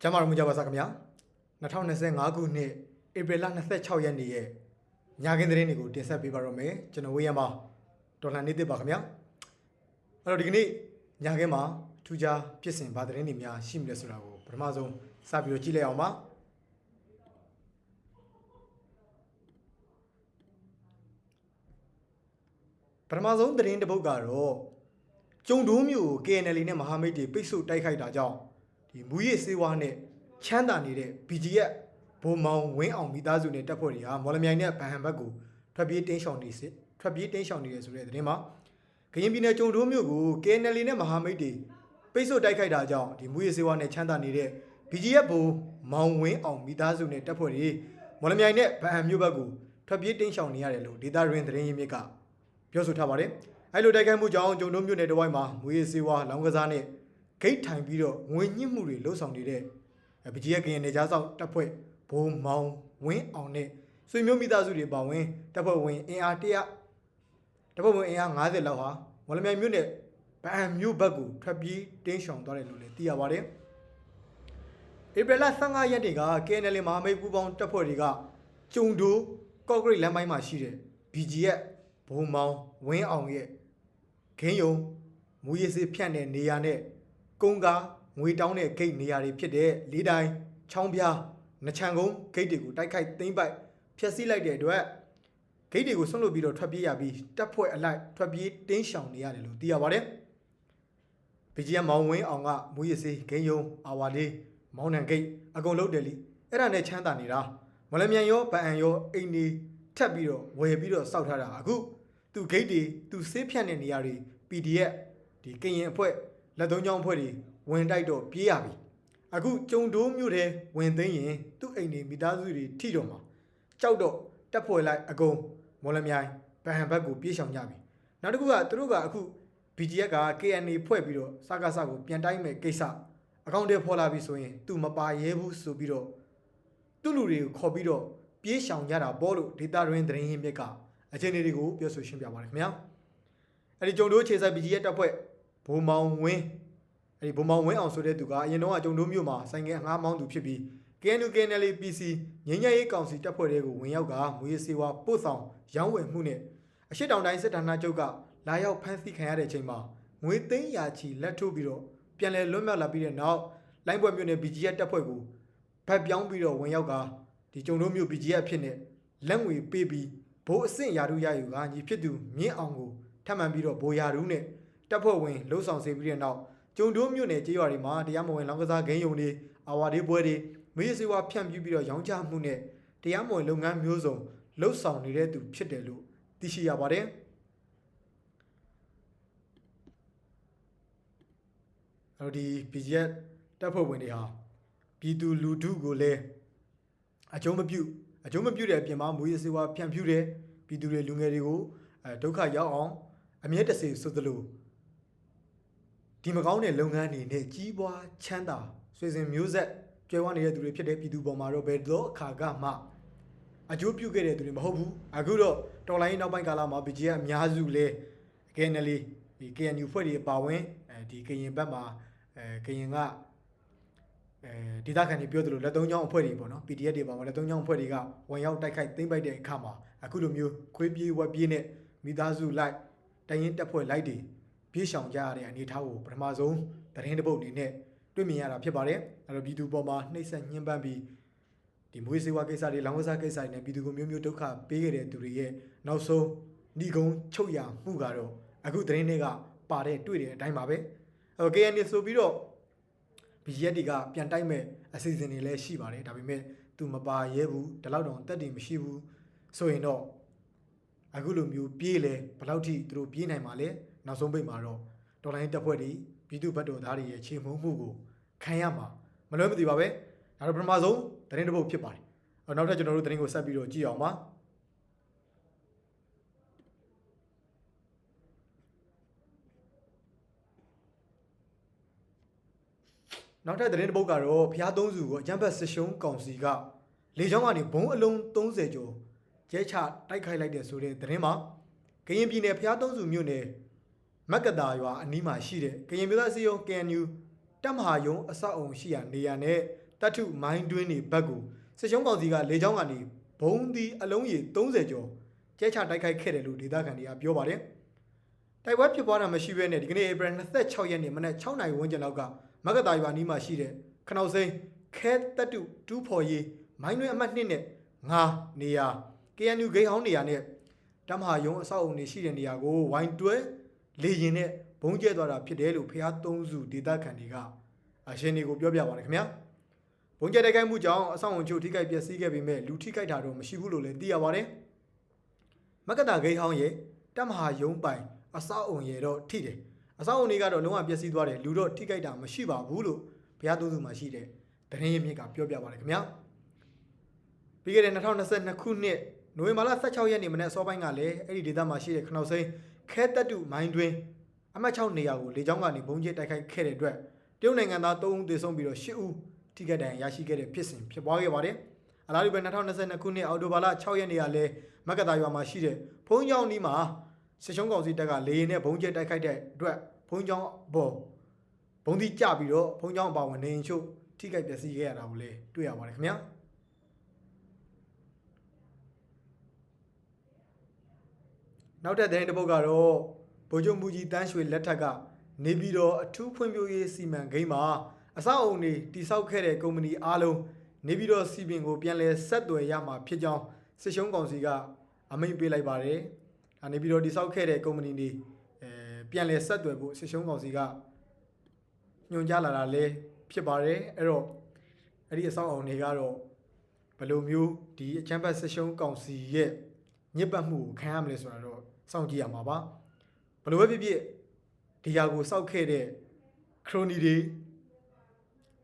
ကျမ်းမာတော်မူကြပါစားခင်ဗျာ2025ခုနှစ်ဧပြီလ26ရက်နေ့ရဲ့ညခင်းသတင်းတွေကိုတင်ဆက်ပေးပါတော့မယ်ကျွန်တော်ဝေးရမှာဒေါ်လာနေသစ်ပါခင်ဗျာအဲ့တော့ဒီကနေ့ညခင်းမှာထူးခြားဖြစ်စဉ်ဗာသတင်းတွေများရှိမလဲဆိုတာကိုပထမဆုံးစပြီးတော့ကြည့်လိုက်အောင်ပါပထမဆုံးသတင်းတစ်ပုဒ်ကတော့ကျုံတိုးမျိုးကို KNL နဲ့မဟာမိတ်တွေပိတ်ဆို့တိုက်ခိုက်တာကြောင့် ဒီမူရစ်စေးဝါးနဲ့ချမ်းသာနေတဲ့ BGF ဘုံမောင်ဝင်းအောင်မိသားစုနဲ့တပ်ဖွဲ့တွေဟာမော်လမြိုင်နဲ့ဗဟန်ဘက်ကိုထွက်ပြေးတင်းရှောင်နေစစ်ထွက်ပြေးတင်းရှောင်နေတယ်ဆိုတဲ့သတင်းမှာကရင်ပြည်နယ်ကျုံတိုးမျိုးကို KNL နဲ့မဟာမိတ်တွေပိတ်ဆို့တိုက်ခိုက်တာကြောင့်ဒီမူရစ်စေးဝါးနဲ့ချမ်းသာနေတဲ့ BGF ဘုံမောင်ဝင်းအောင်မိသားစုနဲ့တပ်ဖွဲ့တွေမော်လမြိုင်နဲ့ဗဟန်မြို့ဘက်ကိုထွက်ပြေးတင်းရှောင်နေရတယ်လို့ဒေတာရင်သတင်းရင်းမြစ်ကပြောဆိုထားပါတယ်။အဲလိုတိုက်ခိုက်မှုကြောင့်ကျုံတို့မြို့နယ်တစ်ဝိုက်မှာငွေရည်စေဝါလောင်းကစားနဲ့ ဂိတ်ထိုင်ပြီးတော့ငွေညှစ်မှုတွေလှုပ်ဆောင်နေတဲ့ပကြီးရဲ့ကရင်နေကြားဆောင်တပ်ဖွဲ့ဘုံမောင်ဝင်းအောင်နဲ့ဆွေမျိုးမိသားစုတွေပါဝင်တပ်ဖွဲ့ဝင်အင်အား100တပ်ဖွဲ့ဝင်အင်အား90လောက်ဟာမော်လမြိုင်မြို့နယ်ဗအံမြို့ဘက်ကိုထွက်ပြေးတင်းရှောင်သွားတယ်လို့လည်းသိရပါတယ်။ဧပြီလ15ရက်နေ့က KNL မဟာမိတ်ပူးပေါင်းတပ်ဖွဲ့တွေကကျုံတိုးကော့ဂရိတ်လမ်းပိုင်းမှာရှိတဲ့ BGF ဘုံမောင်ဝင်းအောင်ရဲ့ခင်းယုံမူရည်စေးဖြန့်တဲ့နေရာနဲ့ ကုန်းကားငွေတောင်းတဲ့ဂိတ်နေရာတွေဖြစ်တဲ့လေးတိုင်းချောင်းပြားနှချံကုန်းဂိတ်တွေကိုတိုက်ခိုက်သိမ်းပိုက်ဖျက်ဆီးလိုက်တဲ့အတွက်ဂိတ်တွေကိုဆွန့်လွတ်ပြီးတော့ထွက်ပြေးရပြီးတပ်ဖွဲ့အလိုက်ထွက်ပြေးတင်းရှောင်နေရတယ်လို့သိရပါတယ်။ BGM မောင်ဝင်းအောင်ကမူရည်စေးဂိမ်းယုံအာဝါလေးမောင်းနှံဂိတ်အကုန်လုံးတယ်လီအဲ့ဒါနဲ့ချမ်းသာနေတာမလမြန်ရောဗအံရောအိမ်နေထပ်ပြီးတော့ဝယ်ပြီးတော့စောက်ထားတာအခုသူဂိတ်တွေသူဆေးဖြန့်တဲ့နေရာတွေ PDF ဒီကရင်အဖွဲ့ လက်သုံးချောင်းအဖွဲ့တွေဝင်တိုက်တော့ပြေးရပြီအခုကျုံတိုးမြို့ထဲဝင်သိမ်းရင်သူ့အိမ်တွေမိသားစုတွေထိတော့မှာကြောက်တော့တက်ဖွဲ့လိုက်အကုန်မော်လမြိုင်ဗဟန်ဘက်ကိုပြေးဆောင်ကြပြီနောက်တစ်ခုကသူတို့ကအခု BGF က KNA ဖွဲ့ပြီးတော့စကားစကိုပြန်တိုင်းမဲ့ကိစ္စအကောင့်တွေဖော်လာပြီဆိုရင်သူမပါရဲဘူးဆိုပြီးတော့သူ့လူတွေကိုခေါ်ပြီးတော့ပြေးရှောင်ကြတာပေါ့လို့ဒေတာရင်းသတင်းရင်းမြစ်ကအချင်းတွေကိုပြောဆိုရှင်းပြပါတယ်ခင်ဗျာအဲ့ဒီကြုံတိုးခြေဆိုင် BGF တပ်ဖွဲ့ ဘုံမောင်ဝင်းအဲ့ဒီဘုံမောင်ဝင်းအောင်ဆိုတဲ့သူကအရင်တော့ကကြုံတိုးမြို့မှာဆိုင်ငယ်အငှားမောင်းသူဖြစ်ပြီး KNU KNL PC ငင်းညရေးကောင်စီတပ်ဖွဲ့တွေကိုဝင်ရောက်ကမွေးစေဝါပို့ဆောင်ရောင်းဝယ်မှုနဲ့အရှိတောင်တိုင်းစစ်ဌာနချုပ်ကလာရောက်ဖမ်းဆီးခံရတဲ့အချိန်မှာငွေသိန်းရာချီလက်ထိုးပြီးတော့ပြန်လည်လွတ်မြောက်လာပြီးတဲ့နောက်လိုင်းပွဲမြို့နယ် BGF တပ်ဖွဲ့ကိုဗတ်ပြောင်းပြီးတော့ဝင်ရောက်ကဒီကြုံတို့မြို့ BGF ဖြစ်နေလက်ငွေပေးပြီးဘိုးအဆင့်ယာရုရယူကညီဖြစ်သူမြင့်အောင်ကိုထပ်မံပြီးတော့ဘိုးယာရုနဲ့ တပ်ဖွဲ့ဝင်လှုပ်ဆောင်စေပြီးတဲ့နောက်ကျုံတို့မြို့နယ်ကြေးရွာတွေမှာတရားမဝင်လောင်းကစားဂိမ်းယုံတွေအာဝါဒီပွဲတွေမေးစေဝါဖြန့်ပြူပြီးတော့ရောင်းချမှုနဲ့တရားမဝင်လုပ်ငန်းမျိုးစုံလှုပ်ဆောင်နေတဲ့သူဖြစ်တယ်လို့သိရှိရပါတယ်။အဲ့တော့ဒီ BGF တပ်ဖွဲ့ဝင်တွေဟာပြည်သူလူထုကိုလည်းအကျုံးမပြုအကျုံးမပြုတဲ့အပြင်မှာမူရစေဝါဖြန့်ဖြူးတဲ့ပြည်သူတွေလူငယ်တွေကိုအဲဒုက္ခရောက်အောင်အမြဲတစေဆိုသလို ဒီမကောင်းတဲ့လုပ်ငန်းတွေနဲ့ကြီးပွားချမ်းသာဆွေစဉ်မျိုးဆက်ကျွဲဝနေတဲ့သူတွေဖြစ်တဲ့ပြည်သူပေါ်မှာတော့ဘယ်တော့အခါကမှအကျိုးပြုခဲ့တဲ့သူတွေမဟုတ်ဘူးအခုတော့တော်လိုင်းနောက်ပိုင်းကာလမှာ BGF အများစုလဲ KNL ဒီ KNU ဖွဲ့တွေပါဝင်အဲဒီကရင်ဘက်မှာအဲကရင်ကအဲဒေသခံတွေပြောသလိုလက်သုံးချောင်းအဖွဲ့တွေပေါ့နော် PDF တွေပါဝင်လက်သုံးချောင်းအဖွဲ့တွေကဝင်ရောက်တိုက်ခိုက်သိမ်းပိုက်တဲ့အခါမှာအခုလိုမျိုးခွေးပြေးဝက်ပြေးနဲ့မိသားစုလိုက်တရင်တက်ဖွဲ့လိုက်တွေ ပြေးရှောင်ကြရတဲ့အနေအထားကိုပထမဆုံးသတင်းတစ်ပုဒ်အနေနဲ့တွေ့မြင်ရတာဖြစ်ပါတယ်အဲ့တော့ပြည်သူပေါ်မှာနှိမ့်ဆက်ညှဉ်းပန်းပြီးဒီမွေးစေဝါကိစ္စတွေလောင်ဝစားကိစ္စတွေနဲ့ပြည်သူကိုမျိုးမျိုးဒုက္ခပေးခဲ့တဲ့သူတွေရဲ့နောက်ဆုံးဏီကုံချုပ်ရမှုကတော့အခုသတင်းတွေကပါတဲ့တွေ့တဲ့အတိုင်းပါပဲအဲ့တော့ KND ဆိုပြီးတော့ BGF တွေကပြန်တိုက်မဲ့အစီအစဉ်တွေလည်းရှိပါတယ်ဒါပေမဲ့သူမပါရဲဘူးဒီလောက်တော့တက်တည်မရှိဘူးဆိုရင်တော့အခုလိုမျိုးပြေးလဲဘယ်လောက်ထိသူတို့ပြေးနိုင်မှာလဲ နောက်ဆုံးပိတ်မှာတော့တော်လိုင်းတပ်ဖွဲ့တွေပြည်သူ့ဘက်တော်သားတွေရဲ့ခြေမှုမှုကိုခံရမှာမလွဲမသွေပါပဲဒါတော့ပထမဆုံးသတင်းတစ်ပုဒ်ဖြစ်ပါတယ်အော်နောက်ထပ်ကျွန်တော်တို့သတင်းကိုဆက်ပြီးတော့ကြည့်အောင်ပါနောက်ထပ်သတင်းတစ်ပုဒ်ကတော့ဖျားသုံးစုကိုအကြံဖက်စစ်ရှုံးကောင်စီကလေကြောင်းကနေဘုံအလုံး30ကျော်ကျဲချတိုက်ခိုက်လိုက်တဲ့ဆိုတဲ့သတင်းမှာကရင်ပြည်နယ်ဖျားသုံးစုမြို့နယ် မက်ကတာရွာအနီးမှာရှိတဲ့ကရင်မျိုးသားစီယုံ KNU တပ်မဟာယုံအဆောက်အုံရှိရာနေရာနဲ့တတ်ထုမိုင်းတွင်းတွေဘက်ကိုစစ်ရှုံးကောင်စီကလေကြောင်းကနေဘုံဒီအလုံးကြီး30ကျော်ကျဲချတိုက်ခိုက်ခဲ့တယ်လို့ဒေသခံတွေကပြောပါတယ်တိုက်ပွဲဖြစ်ပွားတာမရှိဘဲနဲ့ဒီကနေ့ဧပြီ26ရက်နေ့မနက်6နာရီဝန်းကျင်လောက်ကမကတာရွာနီးမှာရှိတဲ့ခနောက်စိန်ခဲတတုတူးဖော်ရေးမိုင်းတွင်းအမှတ်2နဲ့9နေရာ KNU ဂိတ်ဟောင်းနေရာနဲ့တမဟာယုံအဆောက်အုံတွေရှိတဲ့နေရာကိုဝိုင်းတွဲ လေရင်နဲ့ဘုံကျဲသွားတာဖြစ်တယ်လို့ဖျားသုံးစုဒေသခံတွေကအရှင်တွေကိုပြောပြပါတယ်ခင်ဗျာဘုံကျဲတိုက်ခိုက်မှုကြောင့်အဆောက်အုံချို့ထိခိုက်ပျက်စီးခဲ့ပေမဲ့လူထိခိုက်တာတော့မရှိဘူးလို့လည်းသိရပါတယ်မကတာဂိတ်ဟောင်းရဲ့တမဟာယုံပိုင်အဆောက်အုံရဲ့တော့ထိတယ်အဆောက်အုံတွေကတော့လုံးဝပျက်စီးသွားတယ်လူတော့ထိခိုက်တာမရှိပါဘူးလို့ဘုရားသုံးစုမှာရှိတဲ့တရင်ရမြစ်ကပြောပြပါတယ်ခင်ဗျာပြီးခဲ့တဲ့2022ခုနှစ်နိုဝင်ဘာလ16ရက်နေ့မနေ့အစောပိုင်းကလည်းအဲ့ဒီဒေသမှာရှိတဲ့ခနောက်စိမ်း ခဲတက်တူမိုင်းတွင်အမှတ်6နေရာကိုလေကြောင်းကနေဘုံကျဲတိုက်ခိုက်ခဲ့တဲ့အတွက်တရုတ်နိုင်ငံသား3ဦးသေဆုံးပြီးတော့10ဦးထိခိုက်ဒဏ်ရာရရှိခဲ့တဲ့ဖြစ်စဉ်ဖြစ်ပွားခဲ့ပါတယ်။အလားတူပဲ2022ခုနှစ်အောက်တိုဘာလ6ရက်နေ့ကလည်းမက္ကတာရွာမှာရှိတဲ့ဘုံကျောင်းနီးမှာစစ်ရှုံးကောင်စီတပ်ကလေရင်နဲ့ဘုံကျဲတိုက်ခိုက်တဲ့အတွက်ဘုံကျောင်းပေါ်ဘုံဒီကြပြီးတော့ဘုံကျောင်းအပါဝင်နေရင်ချုပ်ထိခိုက်ပျက်စီးခဲ့ရတာကိုလည်းတွေ့ရပါတယ်ခင်ဗျာ။ နောက်ထပ်သတင်းတစ်ပုဒ်ကတော့ဗိုလ်ချုပ်မူကြီးတန်းရွှေလက်ထက်ကနေပြည်တော်အထူးဖွံ့ဖြိုးရေးစီမံကိန်းမှာအဆောက်အုံတွေတိစောက်ခဲ့တဲ့ကုမ္ပဏီအားလုံးနေပြည်တော်စီပင်ကိုပြန်လည်ဆက်သွယ်ရမှာဖြစ်ကြောင်းစစ်ရှုံးကောင်စီကအမိန့်ပေးလိုက်ပါတယ်။အနေပြည်တော်တိစောက်ခဲ့တဲ့ကုမ္ပဏီတွေအဲပြန်လည်ဆက်သွယ်ဖို့စစ်ရှုံးကောင်စီကညွှန်ကြားလာတာလည်းဖြစ်ပါတယ်။အဲ့တော့အဲ့ဒီအဆောက်အုံတွေကတော့ဘယ်လိုမျိုးဒီအချမ်းဘတ်စစ်ရှုံးကောင်စီရဲ့ ညစ်ပတ်မှုကိုခံရမလဲဆိုတာတော့စောင့်ကြည့်ရမှာပါဘယ်လိုပဲဖြစ်ဖြစ်ဒီຢာကိုစောက်ခဲ့တဲ့ခရိုနီတွေ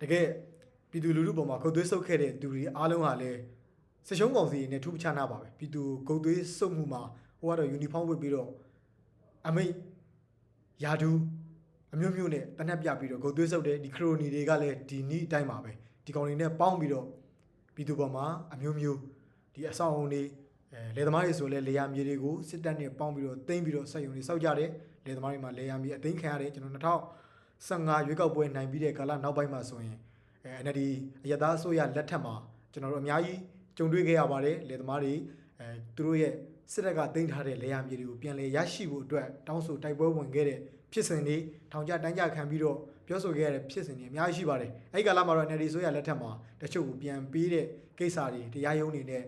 တကယ်ပြည်သူလူထုပေါ်မှာဂုတ်သွေးဆုပ်ခဲ့တဲ့သူတွေအားလုံးဟာလည်းစစ်ရှုံးကောင်စီနဲ့ထူးခြားနာပါပဲပြည်သူဂုတ်သွေးဆုပ်မှုမှာဟိုကတော့ယူနီဖောင်းဝတ်ပြီးတော့အမိတ်ယာဒူးအမျိုးမျိုးနဲ့တနက်ပြပြီးတော့ဂုတ်သွေးဆုပ်တဲ့ဒီခရိုနီတွေကလည်းဒီနေ့အတိုင်းပါပဲဒီကောင်တွေနဲ့ပေါင်းပြီးတော့ပြည်သူပေါ်မှာအမျိုးမျိုးဒီအဆောင်အုံတွေ အဲလေသမားတွေဆိုလဲလေယာမြေတွေကိုစစ်တပ်နဲ့ပေါင်းပြီးတော့တင်းပြီးတော့စက်ရုံတွေစောက်ကြတယ်လေသမားတွေမှာလေယာမြေအသိမ်းခံရတယ်ကျွန်တော်2015ရွေးကောက်ပွဲနိုင်ပြီးတဲ့ကာလနောက်ပိုင်းမှာဆိုရင်အဲ NLD အရသာအစိုးရလက်ထက်မှာကျွန်တော်တို့အများကြီးကြုံတွေ့ခဲ့ရပါတယ်လေသမားတွေအဲသူတို့ရဲ့စစ်တပ်ကတင်ထားတဲ့လေယာမြေတွေကိုပြန်လည်ရရှိဖို့အတွက်တောင်းဆိုတိုက်ပွဲဝင်ခဲ့တဲ့ဖြစ်စဉ်တွေထောင်ကျတန်းကြခံပြီးတော့ပြောဆိုခဲ့ရတဲ့ဖြစ်စဉ်တွေအများကြီးရှိပါတယ်အဲဒီကာလမှာတော့ NLD ဆိုရလက်ထက်မှာတချို့ကိုပြန်ပေးတဲ့ကိစ္စတွေတရားရုံးတွေနဲ့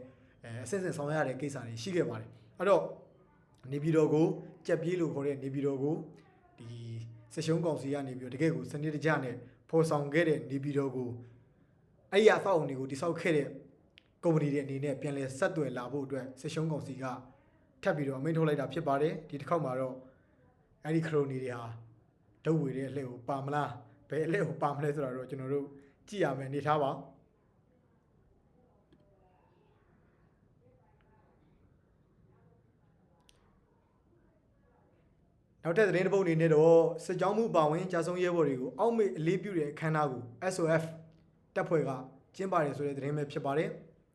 အဲအစစ်အစစ်ဆောင်ရတဲ့ကိစ္စတွေရှိခဲ့ပါတယ်အဲ့တော့နေပြည်တော်ကိုကြက်ပြေးလို့ခေါ်တဲ့နေပြည်တော်ကိုဒီစစ်ရှုံးကောင်စီကနေပြီးတော့တကယ်ကိုစနစ်တကျနဲ့ဖော်ဆောင်ခဲ့တဲ့နေပြည်တော်ကိုအဲ့ဒီအဆောက်အုံတွေကိုတိစောက်ခဲ့တဲ့ကုမ္ပဏီတွေအနေနဲ့ပြန်လည်ဆက်သွယ်လာဖို့အတွက်စစ်ရှုံးကောင်စီကထပ်ပြီးတော့အမိန့်ထုတ်လိုက်တာဖြစ်ပါတယ်ဒီတစ်ခေါက်မှာတော့အဲ့ဒီခရိုနီတွေဟာဒုတ်ဝေတဲ့အလှည့်ကိုပါမလားဘယ်အလှည့်ကိုပါမလဲဆိုတာတော့ကျွန်တော်တို့ကြည့်ရမယ်အနေထားပါ နောက်ထပ်သတင်းတစ်ပုဒ်အနေနဲ့တော့စစ်ကြောင်းမှုပါဝင်ကြာဆုံးရဲဘော်တွေကိုအောက်မေ့အလေးပြုတဲ့အခမ်းအနားကို SOF တပ်ဖွဲ့ကကျင်းပတယ်ဆိုတဲ့သတင်းပဲဖြစ်ပါတယ်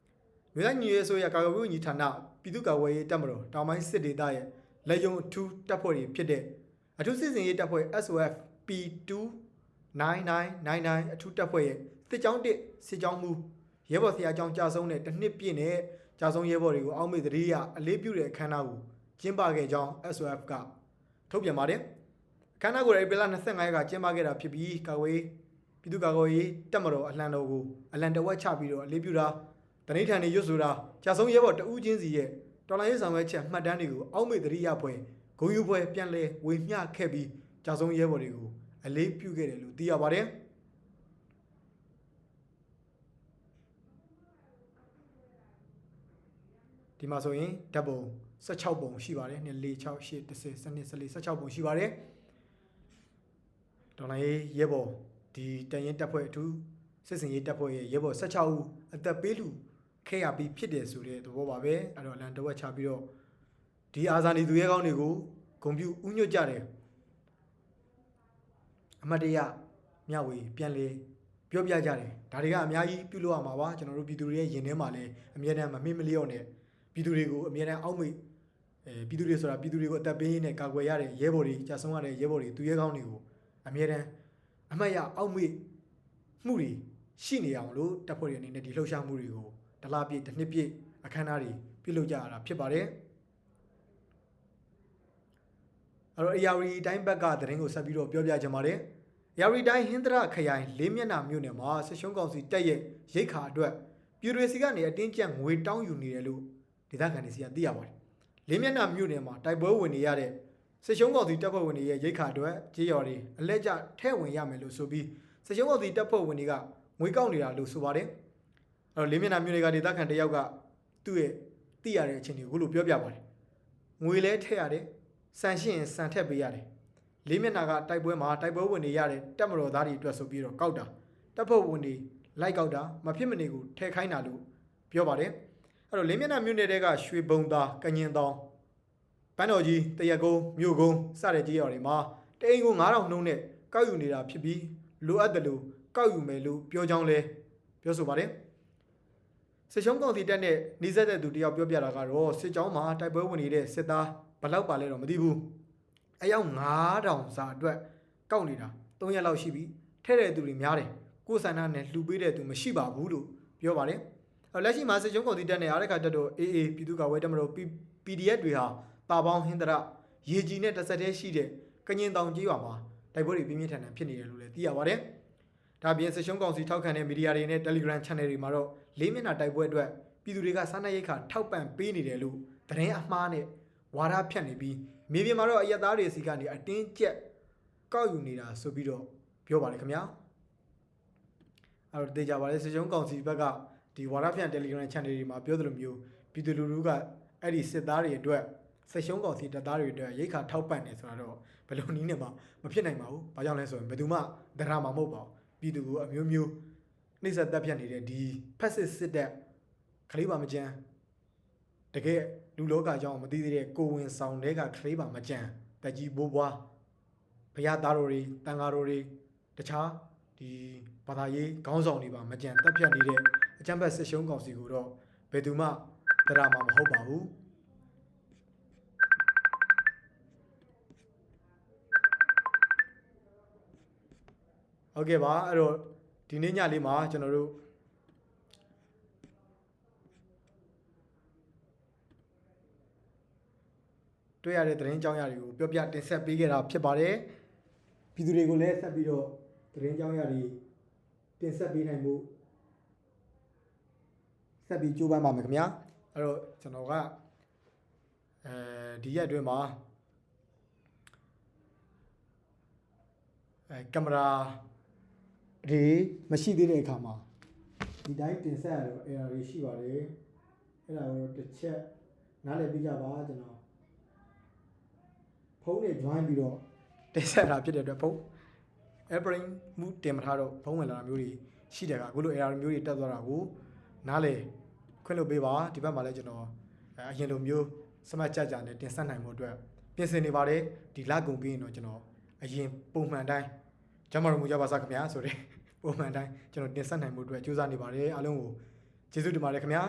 ။မြို့တိုင်းညီရဲဆိုရကာကွယ်ရေးဝန်ကြီးဌာနပြည်သူ့ကာကွယ်ရေးတပ်မတော်တောင်ပိုင်းစစ်ဒေသရဲ့လက်ယုံအထူးတပ်ဖွဲ့တွေဖြစ်တဲ့အထူးစစ်စင်ရေးတပ်ဖွဲ့ SOF P2 9999အထူးတပ်ဖွဲ့ရဲ့စစ်ကြောင်းတစ်စစ်ကြောင်းမှုရဲဘော်ဆရာကြောင်းကြာဆုံးတဲ့တစ်နှစ်ပြည့်နဲ့ကြာဆုံးရဲဘော်တွေကိုအောက်မေ့သတိရအလေးပြုတဲ့အခမ်းအနားကိုကျင်းပခဲ့ကြောင်း SOF က ထုတ်ပြန်ပါတယ်အခမ်းအနားကိုဧပြီလ25ရက်ကကျင်းပခဲ့တာဖြစ်ပြီးကာကွယ်ပြည်သူ့ကာကွယ်ရေးတပ်မတော်အလံတော်ကိုအလံတဝက်ချပြီးတော့အလေးပြုတာတနိထန်တွေရွတ်ဆိုတာကြာဆုံးရဲဘော်တဦးချင်းစီရဲ့တော်လိုင်းရေးဆောင်ရွက်ချက်မှတ်တမ်းတွေကိုအောက်မေ့သတိရပွဲဂုံယူပွဲပြန်လဲဝေမျှခဲ့ပြီးကြာဆုံးရဲဘော်တွေကိုအလေးပြုခဲ့တယ်လို့သိရပါတယ်ဒီမှာဆိုရင်ဓာတ်ပုံ 16ပုံရှိပါတယ်2 4 6 8 10 12 14 16ပုံရှိပါတယ်ဒေါ်လာရေးရဲဘော်ဒီတန်ရင်တပ်ဖွဲ့အထူးစစ်စင်ရေးတပ်ဖွဲ့ရဲ့ရဲဘော်16ဦးအသက်ပေးလူခဲ့ရပြီးဖြစ်တယ်ဆိုတဲ့သဘောပါပဲအဲ့တော့လန်တဝက်ချပြီးတော့ဒီအာဇာနည်သူရဲကောင်းတွေကိုဂုံပြူဥညွတ်ကြတယ်အမတ်တရမြဝေပြန်လေပြောပြကြတယ်ဒါတွေကအများကြီးပြုလုပ်ရမှာပါကျွန်တော်တို့ပြည်သူတွေရဲ့ရင်ထဲမှာလည်းအမြဲတမ်းမမေ့မလျော့နဲ့ပြည်သူတွေကိုအမြဲတမ်းအောက်မေ့ အဲပြည်သူတွေဆိုတာပြည်သူတွေကိုအသက်ပေးရင်းနဲ့ကာကွယ်ရတဲ့ရဲဘော်တွေကြာဆုံးရတဲ့ရဲဘော်တွေသူရဲကောင်းတွေကိုအမြဲတမ်းအမှတ်ရအောက်မေ့မှုတွေရှိနေအောင်လို့တပ်ဖွဲ့တွေအနေနဲ့ဒီလှုပ်ရှားမှုတွေကိုတလားပြည့်တစ်နှစ်ပြည့်အခမ်းအနားတွေပြုလုပ်ကြရတာဖြစ်ပါတယ်အဲ့တော့ ARD တိုင်းဘက်ကသတင်းကိုဆက်ပြီးတော့ပြောပြချင်ပါတယ် ARD တိုင်းဟင်္ဒရာခရိုင်လေးမျက်နှာမြို့နယ်မှာစစ်ရှုံးကောင်စီတက်ရဲ့ရိတ်ခါအတွက်ပြည်တွေစီကနေအတင်းကျပ်ငွေတောင်းယူနေတယ်လို့ဒေသခံတွေစီကသိရပါတယ် လေးမျက်နှာမြို့နယ်မှာတိုက်ပွဲဝင်နေရတဲ့စစ်ရှုံးကောင်စီတပ်ဖွဲ့ဝင်တွေရဲ့ရိတ်ခါအတွက်ကြေးရော်တွေအလက်ကျထဲ့ဝင်ရမယ်လို့ဆိုပြီးစစ်ရှုံးကောင်စီတပ်ဖွဲ့ဝင်တွေကငွေကောက်နေတာလို့ဆိုပါတယ်အဲ့တော့လေးမျက်နှာမြို့နယ်ကဒေသခံတစ်ယောက်ကသူ့ရဲ့သိရတဲ့အချင်းတွေကိုလို့ပြောပြပါတယ်ငွေလဲထည့်ရတယ်စံရှင်းရင်စံထက်ပေးရတယ်လေးမျက်နှာကတိုက်ပွဲမှာတိုက်ပွဲဝင်နေရတဲ့တပ်မတော်သားတွေအတွက်ဆိုပြီးတော့ကောက်တာတပ်ဖွဲ့ဝင်တွေလိုက်ကောက်တာမဖြစ်မနေကိုထဲခိုင်းတာလို့ပြောပါတယ် အဲ့တော့လေးမျက်နှာမြို့နယ်တဲကရွှေဘုံသားကညင်တောင်ပန်းတော်ကြီးတရက်ကုန်းမြို့ကုန်းစတဲ့ကြီးတော်တွေမှာတအိမ်ကို9000နှုန်းနဲ့ကောက်ယူနေတာဖြစ်ပြီးလိုအပ်တယ်လို့ကောက်ယူမယ်လို့ပြောကြောင်းလဲပြောဆိုပါတယ်စစ်ရှုံးကောင်စီတက်နဲ့နှိစက်တဲ့သူတယောက်ပြောပြတာကတော့စစ်ကြောင်းမှာတိုက်ပွဲဝင်နေတဲ့စစ်သားဘယ်လောက်ပါလဲတော့မသိဘူးအယောက်9000စာအတွက်ကောက်နေတာ3ရက်လောက်ရှိပြီထဲ့တဲ့သူတွေများတယ်ကိုယ်ဆန္ဒနဲ့လှူပေးတဲ့သူမရှိပါဘူးလို့ပြောပါတယ် အဲ့လက်ရှိမှာစစ်ကျုံးကုန်တီတက်နဲ့အားရခါတက်တော့ AA ပြည်သူ့ကာကွယ်တပ်မတော် P- PDF တွေဟာတာပေါင်းဟင်္ဒရရေကြီးနဲ့တစ်ဆက်တည်းရှိတဲ့ကညင်တောင်ကြီးရွာမှာတိုက်ပွဲတွေပြင်းပြင်းထန်ထန်ဖြစ်နေတယ်လို့လည်းသိရပါတယ်ဒါအပြင်စစ်ရှုံးကောင်စီထောက်ခံတဲ့မီဒီယာတွေနဲ့ Telegram Channel တွေမှာတော့လေးမျက်နှာတိုက်ပွဲအတွက်ပြည်သူတွေကစားနပ်ရိက္ခာထောက်ပံ့ပေးနေတယ်လို့သတင်းအမှားနဲ့ဝါဒဖြန့်နေပြီးမြေပြင်မှာတော့အရက်သားတွေစီကနေအတင်းကျပ်ကောက်ယူနေတာဆိုပြီးတော့ပြောပါတယ်ခင်ဗျာအဲ့တော့တေချာပါလေစစ်ရှုံးကောင်စီဘက်က ဒီဝါဒဖြန့် Telegram Channel တွေမှာပြောသလိုမျိုးပြည်သူလူထုကအဲ့ဒီစစ်သားတွေအတွက်စစ်ရှုံးကောင်စီတပ်သားတွေအတွက်ရိတ်ခါထောက်ပံ့နေဆိုတာတော့ဘယ်လိုနည်းနဲ့မှမဖြစ်နိုင်ပါဘူး။ဘာကြောင့်လဲဆိုရင်ဘယ်သူမှဒရာမှာမဟုတ်ပါဘူး။ပြည်သူကအမျိုးမျိုးနှိမ့်ဆက်တပ်ဖြတ်နေတဲ့ဒီဖက်စစ်စစ်တပ်ခလေးပါမကြမ်းတကယ်လူလောကကြောင့်မသိသေးတဲ့ကိုဝင်ဆောင်တဲ့ကခလေးပါမကြမ်းတက်ကြီးဘိုးဘွားဘုရားသားတော်တွေတန်ဃာတော်တွေတခြားဒီဘာသာရေးခေါင်းဆောင်တွေပါမကြမ်းတပ်ဖြတ်နေတဲ့ အကြမ်းဖက်စစ်ရှုံးကောင်စီကိုတော့ဘယ်သူမှဒရာမှာမဟုတ်ပါဘူး။ဟုတ်ကဲ့ပါအဲ့တော့ဒီနေ့ညလေးမှာကျွန်တော်တို့တွေ့ရတဲ့သတင်းကြောင်းရာတွေကိုပြောပြတင်ဆက်ပေးခဲ့တာဖြစ်ပါတယ်ပြည်သူတွေကိုလည်းဆက်ပြီးတော့သတင်းကြောင်းရာတွေတင်ဆက်ပေးနိုင်မှု ဆက်ပြီးကြိုးပမ်းပါမယ်ခင်ဗျာအဲ့တော့ကျွန်တော်ကအဲဒီရက်အတွင်းမှာအဲကင်မရာတွေမရှိသေးတဲ့အခါမှာဒီတိုင်းတင်ဆက်ရတော့ error တွေရှိပါတယ်အဲ့ဒါကိုတော့တစ်ချက်နားလည်ပြီးကြပါကျွန်တော်ဖုန်းနဲ့ join ပြီးတော့တင်ဆက်တာဖြစ်တဲ့အတွက်ဖုန်း airplane မှုတင်မထားတော့ဖုန်းဝင်လာတာမျိုးတွေရှိတယ်ကအခုလို error မျိုးတွေတက်သွားတာကိုနားလည် ခွင့်လုပ်ပေးပါဒီဘက်မှာလည်းကျွန်တော်အဲအရင်လိုမျိုးစမတ်ကြကြနဲ့တင်ဆက်နိုင်မှုအတွက်ပြင်ဆင်နေပါတယ်ဒီလကုန်ပြီးရင်တော့ကျွန်တော်အရင်ပုံမှန်တိုင်းကျမတို့မူကြပါစားခင်ဗျာဆိုတဲ့ပုံမှန်တိုင်းကျွန်တော်တင်ဆက်နိုင်မှုအတွက်ကြိုးစားနေပါတယ်အားလုံးကိုကျေးဇူးတင်ပါတယ်ခင်ဗျာ